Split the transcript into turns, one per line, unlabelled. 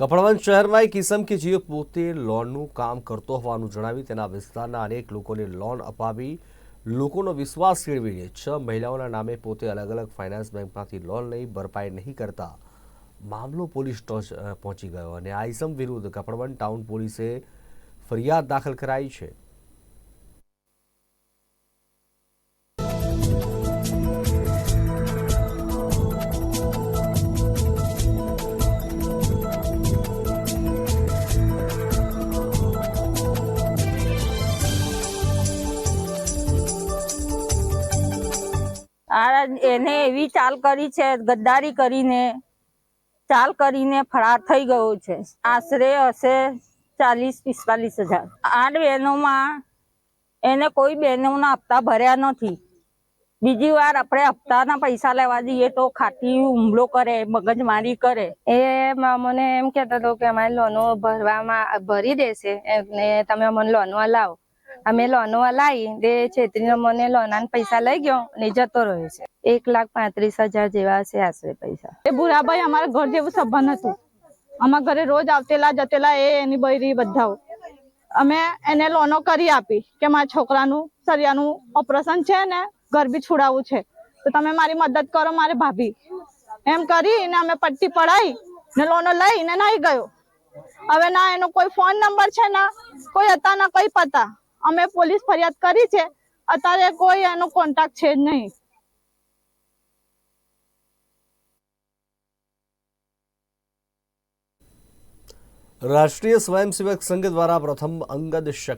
કપડવંજ શહેરમાં એક કિસમ કે પોતે લોનનું કામ કરતો હોવાનું જણાવી તેના વિસ્તારના અનેક લોકોને લોન અપાવી લોકોનો વિશ્વાસ કેળવીને છ મહિલાઓના નામે પોતે અલગ અલગ ફાઇનાન્સ બેંકમાંથી લોન લઈ ભરપાઈ નહીં કરતા મામલો પોલીસ ટોચ પહોંચી ગયો અને આ ઇસમ વિરુદ્ધ કપડવંજ ટાઉન પોલીસે ફરિયાદ દાખલ કરાઈ છે.
આ એને એવી ચાલ કરી છે, ગદ્દારી કરીને, ચાલ કરીને ફરાર થઈ ગયો છે. આશરે હશે ચાલીસ, પિસ્તાલીસ હજાર. આઠ બહેનોમાં એને કોઈ બહેનોના હપ્તા ભર્યા નથી. બીજી વાર આપણે હપ્તાના પૈસા લેવા જઈએ તો ખાટી હુમલો કરે, મગજમારી કરે.
એ મને એમ કહેતો હતો કે અમારી લોનો ભરવામાં, ભરી દેશે. અને તમે અમને લોનો લાવો. અમે લોનો લાવી તે છેતરીને મને લોના પૈસા લઈ ગયો અને જતો રહ્યો છે. એક લાખ પાંત્રીસ હજાર જેવા છે આશરે પૈસા.
એ ભૂરાભાઈ અમારા ઘર જેવું સંબંધ હતું. અમારા ઘરે રોજ આવતેલા જતેલા એ, એની બૈરી બધાઓ. અમે એને લોનો કરી આપી કે મારા છોકરાનું, સરિયાનું ઓપરેશન છે ને, ઘર બી છોડાવવું છે. તો તમે મારી મદદ કરો મારે ભાભી. એમ કરીને અમે પટ્ટી પડાઈ ને લોનો લઈને નાઈ ગયો. હવે ના એનો કોઈ ફોન નંબર છે ના, કોઈ હતા ના, કોઈ પતા. અમે પોલીસ ફરિયાદ કરી છે. અત્યારે કોઈ એનો કોન્ટેક્ટ છે જ નહીં.
રાષ્ટ્રીય સ્વયંસેવક સંઘ દ્વારા પ્રથમ અંગદ શક